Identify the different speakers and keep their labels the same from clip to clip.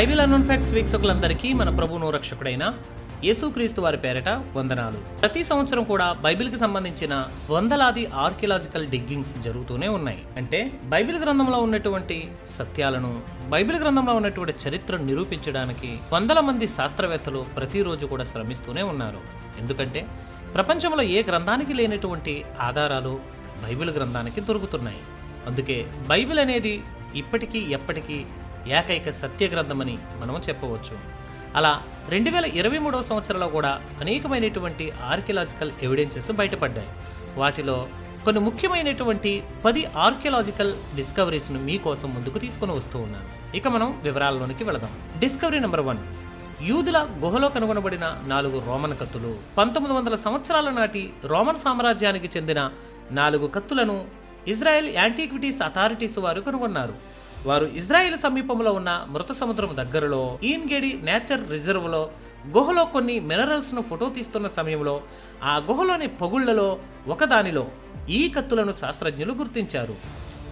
Speaker 1: Bible unknown facts వీక్షకులందరికీ మన ప్రభును రక్షకుడైన యేసుక్రీస్తు వారి పేరట వందనాలు. ప్రతి సంవత్సరం కూడా బైబిల్కి సంబంధించిన వందలాది ఆర్కియలాజికల్ డిగ్గింగ్స్ జరుగుతూనే ఉన్నాయి. అంటే బైబిల్ గ్రంథంలో ఉన్నటువంటి సత్యాలను బైబిల్ గ్రంథంలో ఉన్నటువంటి చరిత్రను నిరూపించడానికి వందల మంది శాస్త్రవేత్తలు ప్రతిరోజు కూడా శ్రమిస్తూనే ఉన్నారు. ఎందుకంటే ప్రపంచంలో ఏ గ్రంథానికి లేనటువంటి ఆధారాలు బైబిల్ గ్రంథానికి దొరుకుతున్నాయి. అందుకే బైబిల్ అనేది ఇప్పటికీ ఎప్పటికీ ఏకైక సత్యగ్రంథమని మనం మనము చెప్పవచ్చు. అలా రెండు వేల ఇరవై మూడవ సంవత్సరంలో కూడా అనేకమైనటువంటి ఆర్కియలాజికల్ ఎవిడెన్సెస్ బయటపడ్డాయి. వాటిలో కొన్ని ముఖ్యమైనటువంటి పది ఆర్కియలాజికల్ డిస్కవరీస్ను మీకోసం ముందుకు తీసుకొని వస్తూ ఉన్నాను. ఇక మనం వివరాల్లోనికి వెళదాం. Discovery number one. యూదుల గుహలో కనుగొనబడిన నాలుగు రోమన్ కత్తులు పంతొమ్మిది వందల సంవత్సరాల నాటి రోమన్ సామ్రాజ్యానికి చెందిన నాలుగు కత్తులను ఇజ్రాయెల్ యాంటీక్విటీస్ అథారిటీస్ వారు కనుగొన్నారు. వారు ఇజ్రాయెల్ సమీపంలో ఉన్న మృత సముద్రం దగ్గరలో ఈన్గేడి నేచర్ రిజర్వ్లో గుహలో కొన్ని మినరల్స్ను ఫోటో తీస్తున్న సమయంలో ఆ గుహలోని పగుళ్ళలో ఒకదానిలో ఈ కత్తులను శాస్త్రజ్ఞులు గుర్తించారు.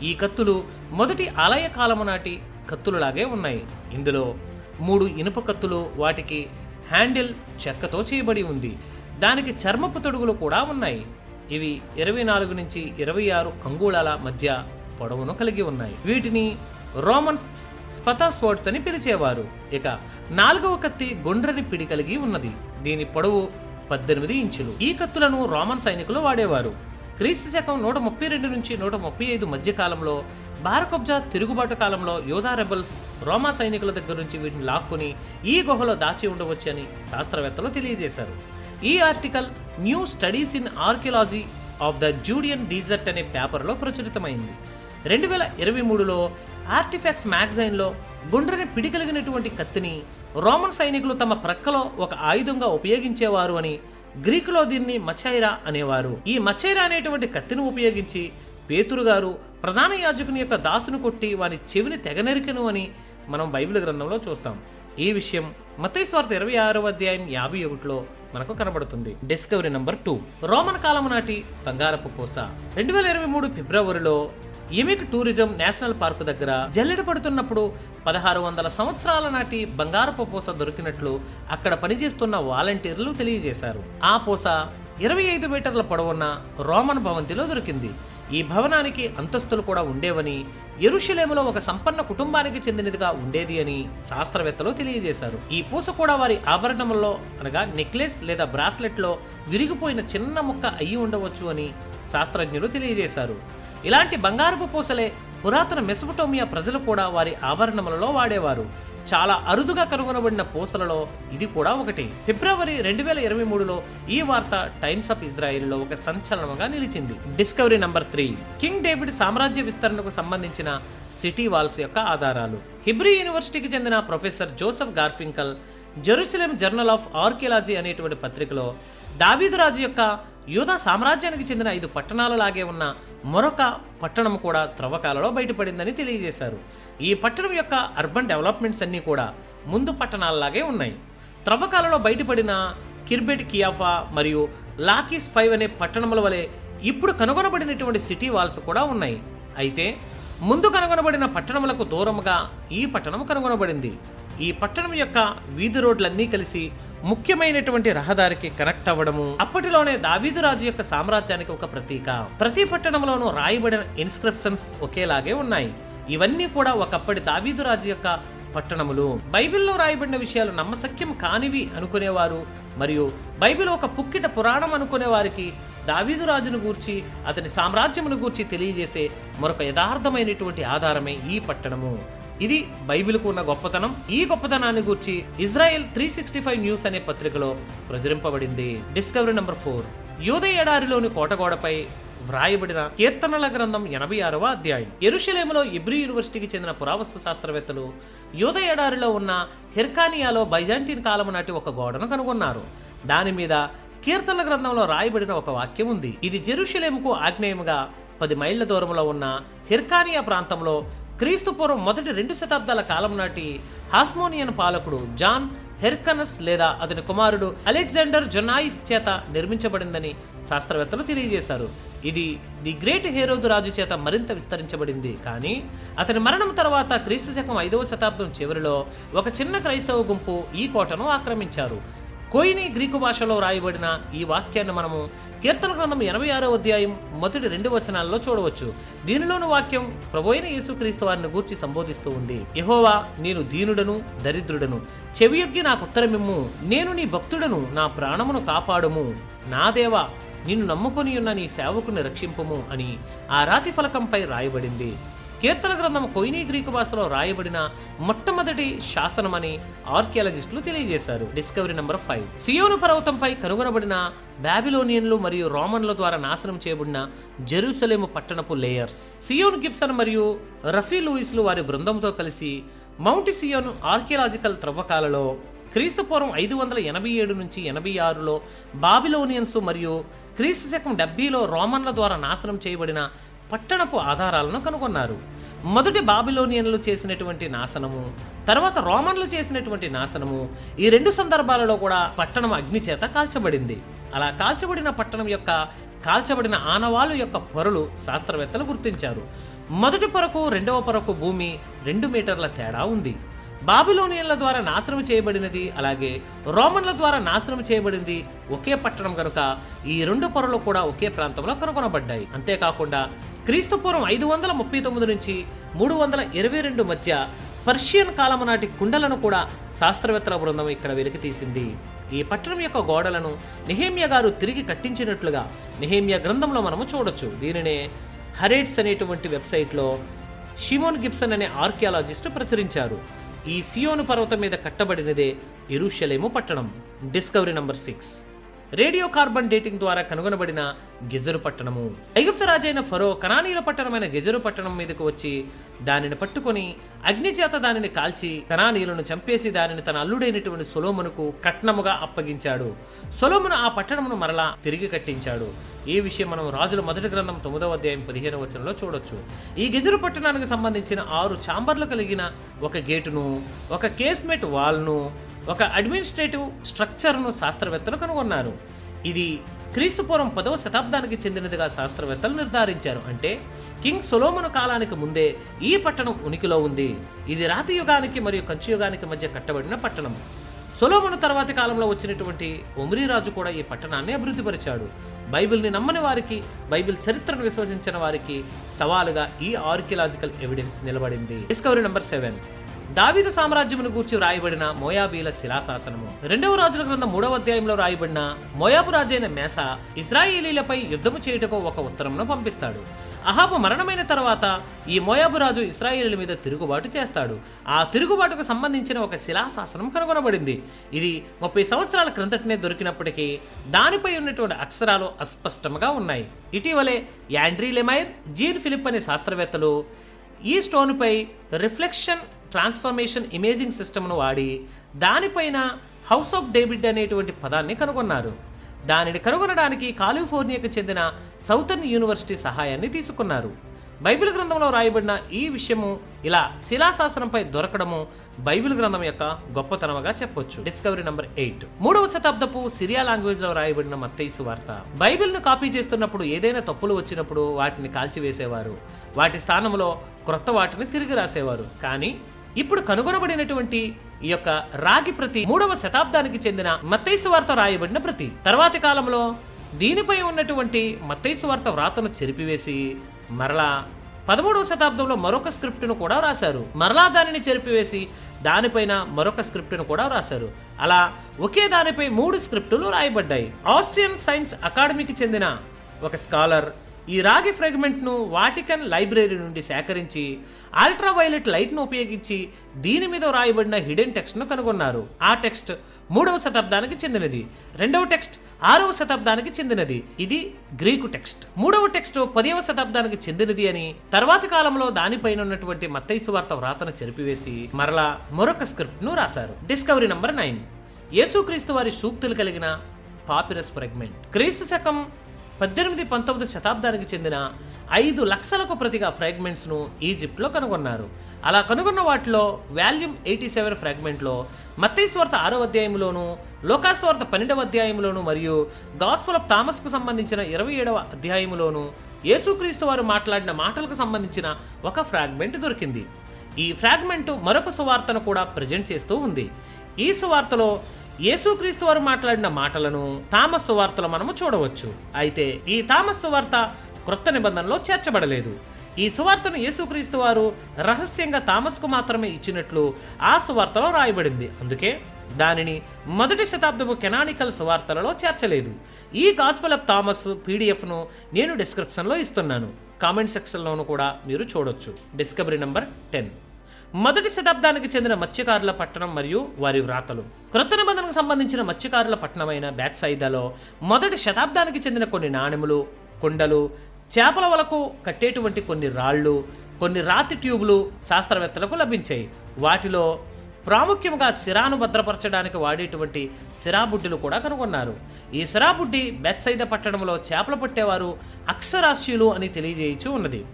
Speaker 1: ఈ కత్తులు మొదటి ఆలయ కాలము నాటి కత్తులలాగే ఉన్నాయి. ఇందులో మూడు ఇనుప కత్తులు వాటికి హ్యాండిల్ చెక్కతో చేయబడి ఉంది. దానికి చర్మపు తొడుగులు కూడా ఉన్నాయి. ఇవి ఇరవై నాలుగు నుంచి ఇరవై ఆరు అంగుళాల మధ్య పొడవును కలిగి ఉన్నాయి. వీటిని రోమన్స్ స్పతాస్వర్డ్స్ అని పిలిచేవారు. ఇక నాలుగవ కత్తి గుండ్రని పిడి కలిగి ఉన్నది. దీని పొడవు పద్దెనిమిది ఇంచులు. ఈ కత్తులను రోమన్ సైనికులు వాడేవారు. క్రీస్తు శకం నూట ముప్పై రెండు నుంచి నూట ముప్పై ఐదు మధ్య కాలంలో బారకబ్జా తిరుగుబాటు కాలంలో యోధా రెబల్స్ రోమా సైనికుల దగ్గర నుంచి వీటిని లాక్కుని ఈ గుహలో దాచి ఉండవచ్చని శాస్త్రవేత్తలు తెలియజేశారు. ఈ article new studies in archaeology of the Judean desert అనే పేపర్లో ప్రచురితమైంది. రెండు వేల ఇరవై మూడులో ఆర్టిఫాక్ట్స్ మ్యాగజైన్లో గుండ్రని పిడి కలిగినటువంటి కత్తిని రోమన్ సైనికులు తమ ప్రక్కలో ఒక ఆయుధంగా ఉపయోగించేవారు అని గ్రీకులో దీన్ని మచైరా అనేవారు. ఈ మచైరా అనేటువంటి కత్తిని ఉపయోగించి పేతురు గారు ప్రధాన యాజకుని యొక్క దాసును కొట్టి వాని చెవిని తెగనెరికెను అని మనం బైబిల్ గ్రంథంలో చూస్తాం. ఈ విషయం మతేశ్వార్త ఇరవై ఆరవ అధ్యాయం యాభై ఒకటిలో మనకు కనబడుతుంది. Discovery number two. రోమన్ కాలం నాటి బంగారపు పూస. రెండు వేల ఇరవై మూడు ఫిబ్రవరిలో ఎమిక్ టూరిజం నేషనల్ పార్కు దగ్గర జల్లెడ పడుతున్నప్పుడు పదహారు వందల సంవత్సరాల నాటి బంగారపు పూస దొరికినట్లు అక్కడ పనిచేస్తున్న వాలంటీర్లు తెలియజేశారు. ఆ పూస ఇరవై ఐదు మీటర్ల పొడవున్న రోమన్ భవంతిలో దొరికింది. ఈ భవనానికి అంతస్తులు కూడా ఉండేవని ఎరుషులేములో ఒక సంపన్న కుటుంబానికి చెందినదిగా ఉండేది అని శాస్త్రవేత్తలు తెలియజేశారు. ఈ పూస కూడా వారి ఆభరణంలో అనగా నెక్లెస్ లేదా బ్రాస్లెట్లో విరిగిపోయిన చిన్న ముక్క అయి ఉండవచ్చు అని శాస్త్రజ్ఞులు తెలియజేశారు. ఇలాంటి బంగారపు పూసలే పురాతన మెసపటోమియా ప్రజలు కూడా వారి ఆభరణములలో వాడేవారు. చాలా అరుదుగా కనుగొనబడిన పూసలలో ఇది కూడా ఒకటి. ఫిబ్రవరి రెండు వేల ఇరవై మూడులో ఈ వార్త టైమ్స్ ఆఫ్ ఇజ్రాయిల్లో ఒక సంచలనంగా నిలిచింది. Discovery number three. King David సామ్రాజ్య విస్తరణకు సంబంధించిన సిటీ వాల్స్ యొక్క ఆధారాలు. హిబ్రీ యూనివర్సిటీకి చెందిన professor Joseph Garfinkel Jerusalem journal of archaeology అనేటువంటి పత్రికలో దావీదురాజు యొక్క యూదా సామ్రాజ్యానికి చెందిన ఐదు పట్టణాల లాగే ఉన్న మరొక పట్టణం కూడా త్రవ్వకాలలో బయటపడిందని తెలియజేశారు. ఈ పట్టణం యొక్క అర్బన్ డెవలప్మెంట్స్ అన్నీ కూడా ముందు పట్టణాలలాగే ఉన్నాయి. త్రవ్వకాలలో బయటపడిన కిర్బెట్ కియాఫా మరియు లాకీస్ ఫైవ్ అనే పట్టణముల వలె ఇప్పుడు కనుగొనబడినటువంటి సిటీ వాల్స్ కూడా ఉన్నాయి. అయితే ముందు కనుగొనబడిన పట్టణములకు దూరముగా ఈ పట్టణం కనుగొనబడింది. ఈ పట్టణం యొక్క వీధి రోడ్లన్నీ కలిసి ముఖ్యమైనటువంటి రహదారికి కనెక్ట్ అవ్వడము. అప్పటిలోనే దావీదు రాజు యొక్క సామ్రాజ్యానికి ఒక ప్రతీక. ప్రతి పట్టణంలోనూ రాయబడిన ఇన్స్క్రిప్షన్స్ ఒకేలాగే ఉన్నాయి. ఇవన్నీ కూడా ఒకప్పటి దావీదు రాజు యొక్క పట్టణములు. బైబిల్లో రాయబడిన విషయాలు నమ్మశక్యం కానివి అనుకునేవారు మరియు బైబిల్ ఒక పుక్కిట పురాణం అనుకునే వారికి దావీదు రాజును గూర్చి అతని సామ్రాజ్యమును గూర్చి తెలియజేసే మరొక యథార్థమైనటువంటి ఆధారమే ఈ పట్టణము. ఇది బైబిల్కు ఉన్న గొప్పతనం. ఈ గొప్పతనాన్ని గూర్చి Israel three sixty five news అనే పత్రికలో ప్రచురింపబడింది. Discovery number four. యోధ ఎడారిలోని కోటగోడపై వ్రాయబడిన కీర్తనల గ్రంథం ఎనభై ఆరవ అధ్యాయం. ఎరుషలేములో ఇబ్రి యూనివర్సిటీకి చెందిన పురావస్తు శాస్త్రవేత్తలు యోధ ఎడారిలో ఉన్న హెర్కానియాలో బైజాంటిన్ కాలం నాటి ఒక గోడను కనుగొన్నారు. దాని మీద కీర్తనల గ్రంథంలో రాయబడిన ఒక వాక్యం ఉంది. ఇది జెరూషలేముకు ఆగ్నేయముగా పది మైళ్ళ దూరంలో ఉన్న హిర్కానియా ప్రాంతంలో క్రీస్తుపూర్వం మొదటి రెండు శతాబ్దాల కాలం నాటి హాస్మోనియన్ పాలకుడు జాన్ హెర్కనస్ లేదా అతని కుమారుడు అలెగ్జాండర్ జొనాయిస్ చేత నిర్మించబడిందని శాస్త్రవేత్తలు తెలియజేశారు. ఇది ది గ్రేట్ హేరోదు రాజు చేత మరింత విస్తరించబడింది. కానీ అతని మరణం తర్వాత క్రీస్తు శకం ఐదవ శతాబ్దం చివరిలో ఒక చిన్న క్రైస్తవ గుంపు ఈ కోటను ఆక్రమించారు. కోయిని గ్రీకు భాషలో రాయబడిన ఈ వాక్యాన్ని మనము కీర్తన గ్రంథం ఎనభై ఆరో అధ్యాయం మొదటి రెండు వచనాల్లో చూడవచ్చు. దీనిలోని వాక్యం ప్రభోయిన యేసుక్రీస్తు వారిని గూర్చి సంబోధిస్తూ ఉంది. యహోవా నేను దీనుడను దరిద్రుడను. చెవియొగ్గి నాకు ఉత్తరమిమ్ము. నేను నీ భక్తుడను నా ప్రాణమును కాపాడుము. నా దేవా నిన్ను నమ్ముకొని ఉన్న నీ సేవకుని రక్షింపము అని ఆ రాతి ఫలకంపై రాయబడింది. కీర్తన గ్రంథం కొయినీ గ్రీకు భాషలో రాయబడిన మొట్టమొదటి శాసనమని ఆర్కియాలజిస్టులు తెలియజేశారు. Discovery number five. సియోను పర్వతంపై కనుగొనబడిన బాబిలోనియన్లు మరియు రోమన్ల ద్వారా నాశనం చేయబడిన జెరూసలేము పట్టణపు లేయర్స్. సియోన్ గిబ్సన్ మరియు రఫీ లూయిస్లు వారి బృందంతో కలిసి మౌంట్ సియోన్ ఆర్కియాలజికల్ త్రవ్వకాలలో క్రీస్తుపూర్వం ఐదు వందల ఎనభై ఏడు నుంచి ఎనభై ఆరులో బాబిలోనియన్స్ మరియు క్రీస్తు శకం డెబ్బీలో రోమన్ల ద్వారా నాశనం చేయబడిన పట్టణపు ఆధారాలను కనుగొన్నారు. మొదటి బాబిలోనియన్లు చేసినటువంటి నాశనము తర్వాత రోమన్లు చేసినటువంటి నాశనము ఈ రెండు సందర్భాలలో కూడా పట్టణం అగ్ని చేత కాల్చబడింది. అలా కాల్చబడిన పట్టణం యొక్క కాల్చబడిన ఆనవాలు యొక్క పొరలు శాస్త్రవేత్తలు గుర్తించారు. మొదటి పొరకు రెండవ పొరకు భూమి రెండు మీటర్ల తేడా ఉంది. బాబిలోనియన్ల ద్వారా నాశనం చేయబడినది అలాగే రోమన్ల ద్వారా నాశనం చేయబడింది ఒకే పట్టణం కనుక ఈ రెండు పొరలు కూడా ఒకే ప్రాంతంలో కనుగొనబడ్డాయి. అంతేకాకుండా క్రీస్తుపూర్వం ఐదు వందల ముప్పై తొమ్మిది నుంచి మూడు వందల ఇరవై రెండు మధ్య పర్షియన్ కాలం నాటి కుండలను కూడా శాస్త్రవేత్తల బృందం ఇక్కడ వెలికి తీసింది. ఈ పట్టణం యొక్క గోడలను నిహేమ్య గారు తిరిగి కట్టించినట్లుగా నిహేమ్య గ్రంథంలో మనము చూడొచ్చు. దీనినే హరేట్స్ అనేటువంటి వెబ్సైట్లో షిమోన్ గిబ్సన్ అనే ఆర్కియాలజిస్టు ప్రచురించారు. ఈ సియోను పర్వతం మీద కట్టబడినదే ఎరుషలేము పట్టణం. Discovery number six. Radio carbon dating ద్వారా కనుగొనబడిన గెజరు పట్టణము. ఐగుప్త రాజైన ఫరో కనానీల పట్టణమైన గెజరు పట్టణం మీదకు వచ్చి దానిని పట్టుకొని అగ్నిచేత దానిని కాల్చి కనానీలను చంపేసి దానిని తన అల్లుడైనటువంటి సొలోమునకు కట్నముగా అప్పగించాడు. సొలోమును ఆ పట్టణమును మరలా తిరిగి కట్టించాడు. ఈ విషయం మనం రాజుల మొదటి గ్రంథం తొమ్మిదవ అధ్యాయం పదిహేను వచనంలో చూడొచ్చు. ఈ గెజరు పట్టణానికి సంబంధించిన ఆరు చాంబర్లు కలిగిన ఒక గేటును ఒక కేస్మెట్ వాల్ను ఒక అడ్మినిస్ట్రేటివ్ స్ట్రక్చర్ను శాస్త్రవేత్తలు కనుగొన్నారు. ఇది క్రీస్తుపూర్వం పదవ శతాబ్దానికి చెందినదిగా శాస్త్రవేత్తలు నిర్ధారించారు. అంటే కింగ్ సొలోమను కాలానికి ముందే ఈ పట్టణం ఉనికిలో ఉంది. ఇది రాతి యుగానికి మరియు కంచు యుగానికి మధ్య కట్టబడిన పట్టణం. సొలోమను తర్వాతి కాలంలో వచ్చినటువంటి ఒమ్రీ రాజు కూడా ఈ పట్టణాన్ని అభివృద్ధిపరిచాడు. బైబిల్ని నమ్మని వారికి బైబిల్ చరిత్రను విశ్వసించిన వారికి సవాలుగా ఈ ఆర్కియలాజికల్ ఎవిడెన్స్ నిలబడింది. Discovery number seven. దావీదు సామ్రాజ్యమును గూర్చి వ్రాయబడిన మోయాబీల శిలాశాసనము. రెండవ రాజుల గ్రంథం మూడవ అధ్యాయంలో రాయబడిన మోయాబు రాజైన మేస ఇజ్రాయేలీలపై యుద్ధము చేయుటకు ఒక ఉత్తరంను పంపిస్తాడు. అహాబు మరణమైన తర్వాత ఈ మోయాబు రాజు ఇస్రాయేలీల మీద తిరుగుబాటు చేస్తాడు. ఆ తిరుగుబాటుకు సంబంధించిన ఒక శిలాశాసనం కనుగొనబడింది. ఇది ముప్పై సంవత్సరాల క్రిందటనే దొరికినప్పటికీ దానిపై ఉన్నటువంటి అక్షరాలు అస్పష్టంగా ఉన్నాయి. ఇటీవలే యాండ్రీ లెమైర్ జీన్ ఫిలిప్ అనే శాస్త్రవేత్తలు ఈ స్టోన్పై రిఫ్లెక్షన్ ట్రాన్స్ఫర్మేషన్ ఇమేజింగ్ సిస్టమ్ను వాడి దానిపైన హౌస్ ఆఫ్ డేవిడ్ అనేటువంటి పదాన్ని కనుగొన్నారు. దానిని కనుగొనడానికి కాలిఫోర్నియాకు చెందిన సౌతర్న్ యూనివర్సిటీ సహాయాన్ని తీసుకున్నారు. బైబిల్ గ్రంథంలో రాయబడిన ఈ విషయము ఇలా శిలాశాసనంపై దొరకడము బైబిల్ గ్రంథం యొక్క గొప్పతనముగా చెప్పొచ్చు. Discovery number eight. మూడవ శతాబ్దపు సిరియా లాంగ్వేజ్లో రాయబడిన మత్తైసు వార్త. బైబిల్ను కాపీ చేస్తున్నప్పుడు ఏదైనా తప్పులు వచ్చినప్పుడు వాటిని కాల్చివేసేవారు. వాటి స్థానంలో క్రొత్త వాటిని తిరిగి రాసేవారు. కానీ ఇప్పుడు కనుగొనబడినటువంటి ఈ యొక్క రాగి ప్రతి మూడవ శతాబ్దానికి చెందిన మత్తైసు వార్త రాయబడిన ప్రతి. తర్వాతి కాలంలో దీనిపై ఉన్నటువంటి మత్తైసు వార్త వ్రాతను చెరిపివేసి మరలా పదమూడవ శతాబ్దంలో మరొక స్క్రిప్ట్ను కూడా రాశారు. మరలా దానిని చెరిపివేసి దానిపైన మరొక స్క్రిప్ట్ను కూడా రాశారు. అలా ఒకే దానిపై మూడు స్క్రిప్టులు రాయబడ్డాయి. ఆస్ట్రియన్ సైన్స్ అకాడమీకి చెందిన ఒక స్కాలర్ ఈ రాగి ఫ్రాగ్మెంట్ను వాటికన్ లైబ్రరీ నుండి సేకరించి అల్ట్రావైలెట్ లైట్ను ఉపయోగించి దీని మీద రాయబడిన హిడెన్ టెక్స్ట్ను కనుగొన్నారు. ఆ టెక్స్ట్ మూడవ శతాబ్దానికి చెందినది. రెండవ టెక్స్ట్ ఆరవ శతాబ్దానికి చెందినది. ఇది గ్రీకు టెక్స్ట్. మూడవ టెక్స్ట్ పదివ శతాబ్దానికి చెందినది అని తర్వాతి కాలంలో దానిపైన ఉన్నటువంటి మత్తైసు వార్త వ్రాతను చెరిపివేసి మరలా మరొక స్క్రిప్ట్ను రాశారు. Discovery number nine. యేసుక్రీస్తు వారి సూక్తులు కలిగిన పాపిరస్ ఫ్రాగ్మెంట్. క్రీస్తు శకం పద్దెనిమిది పంతొమ్మిది శతాబ్దానికి చెందిన ఐదు లక్షలకు ప్రతిగా ఫ్రాగ్మెంట్స్ను ఈజిప్ట్లో కనుగొన్నారు. అలా కనుగొన్న వాటిలో వాల్యూమ్ ఎయిటీ సెవెన్ ఫ్రాగ్మెంట్లో మత్తైస్వార్త ఆరో అధ్యాయంలోను లోకాస్వార్త పన్నెండవ అధ్యాయంలోను మరియు గాస్పుల్ ఆఫ్ థామస్కు సంబంధించిన ఇరవై ఏడవ అధ్యాయంలోను యేసుక్రీస్తు వారు మాట్లాడిన మాటలకు సంబంధించిన ఒక ఫ్రాగ్మెంట్ దొరికింది. ఈ ఫ్రాగ్మెంట్ మరొక సువార్తను కూడా ప్రజెంట్ చేస్తూ ఉంది. ఈ సువార్తలో యేసుక్రీస్తు వారు మాట్లాడిన మాటలను తామస్సు వార్తలో మనము చూడవచ్చు. అయితే ఈ తామస్సు సువార్త క్రొత్త నిబంధనలో చేర్చబడలేదు. ఈ సువార్తను యేసుక్రీస్తు వారు రహస్యంగా తామస్కు మాత్రమే ఇచ్చినట్లు ఆ సువార్తలో రాయబడింది. అందుకే దానిని మొదటి శతాబ్దపు కెనానికల్ సువార్తలలో చేర్చలేదు. ఈ గాస్పల్ ఆఫ్ థామస్ పీడిఎఫ్ను నేను డిస్క్రిప్షన్లో ఇస్తున్నాను. కామెంట్ సెక్షన్లోనూ కూడా మీరు చూడొచ్చు. Discovery number ten. మొదటి శతాబ్దానికి చెందిన మత్స్యకారుల పట్టణం మరియు వారి వ్రాతలు. క్రొత్త నిబంధనకు సంబంధించిన మత్స్యకారుల పట్టణమైన బ్యాత్సైదాలో మొదటి శతాబ్దానికి చెందిన కొన్ని నాణెములు కుండలు చేపల వలకు కట్టేటువంటి కొన్ని రాళ్ళు కొన్ని రాతి ట్యూబులు శాస్త్రవేత్తలకు లభించాయి. వాటిలో ప్రాముఖ్యంగా సిరాను భద్రపరచడానికి వాడేటువంటి సిరాబుడ్డిలు కూడా కనుగొన్నారు. ఈ సిరాబుడ్డి బెత్సైద పట్టణంలో చేపలు పట్టేవారు అక్షరాస్యులు అని తెలియజేయచూ ఉన్నది.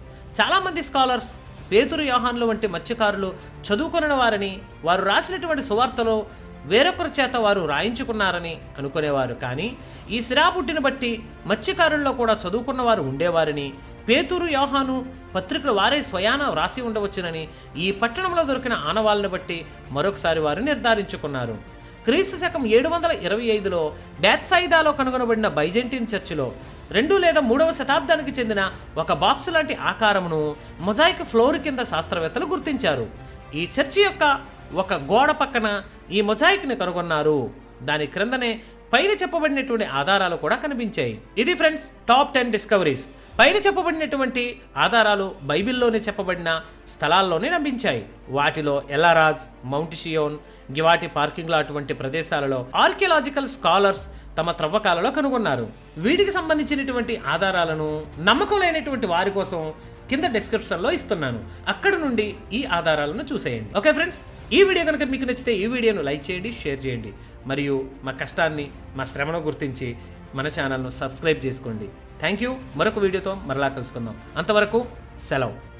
Speaker 1: చాలామంది స్కాలర్స్ పేతురు యోహాన్లు వంటి మత్స్యకారులు చదువుకున్న వారని వారు రాసినటువంటి సువార్తలో వేరొకరి చేత వారు రాయించుకున్నారని అనుకునేవారు. కానీ ఈ సిరాపుట్టిని బట్టి మత్స్యకారుల్లో కూడా చదువుకున్న వారు ఉండేవారని పేతురు యోహాను పత్రికలు వారే స్వయాన వ్రాసి ఉండవచ్చునని ఈ పట్టణంలో దొరికిన ఆనవాళ్ళను బట్టి మరొకసారి వారు నిర్ధారించుకున్నారు. క్రీస్తు శకం ఏడు వందల ఇరవై ఐదులో బ్యాత్సాయిదాలో కనుగొనబడిన బైజెంటిన్ చర్చిలో రెండు లేదా మూడవ శతాబ్దానికి చెందిన ఒక బాక్స్ లాంటి ఆకారమును మొజాయిక్ ఫ్లోర్ కింద శాస్త్రవేత్తలు గుర్తించారు. ఈ చర్చి యొక్క ఒక గోడ పక్కన ఈ మొజాయిక్ని కనుగొన్నారు. దాని క్రిందనే పైన చెప్పబడినటువంటి ఆధారాలు కూడా కనిపించాయి. ఇది ఫ్రెండ్స్ టాప్ టెన్ డిస్కవరీస్. పైన చెప్పబడినటువంటి ఆధారాలు బైబిల్లోనే చెప్పబడిన స్థలాల్లోనే నమ్మించాయి వాటిలో ఎలారాజ్ మౌంట్ షియోన్ గివాటి పార్కింగ్లో అటువంటి ప్రదేశాలలో ఆర్కియలాజికల్ స్కాలర్స్ తమ త్రవ్వకాలలో కనుగొన్నారు. వీటికి సంబంధించినటువంటి ఆధారాలను నమ్మకం లేనటువంటి వారి కోసం కింద డిస్క్రిప్షన్లో ఇస్తున్నాను. అక్కడ నుండి ఈ ఆధారాలను చూసేయండి. Okay friends? ఈ వీడియో కనుక మీకు నచ్చితే ఈ వీడియోను లైక్ చేయండి షేర్ చేయండి. మరియు మా కష్టాన్ని మా శ్రమను గుర్తించి మన ఛానల్ను సబ్స్క్రైబ్ చేసుకోండి. Thank you. మరొక వీడియోతో మరలా కలుసుకుందాం. అంతవరకు సెలవు.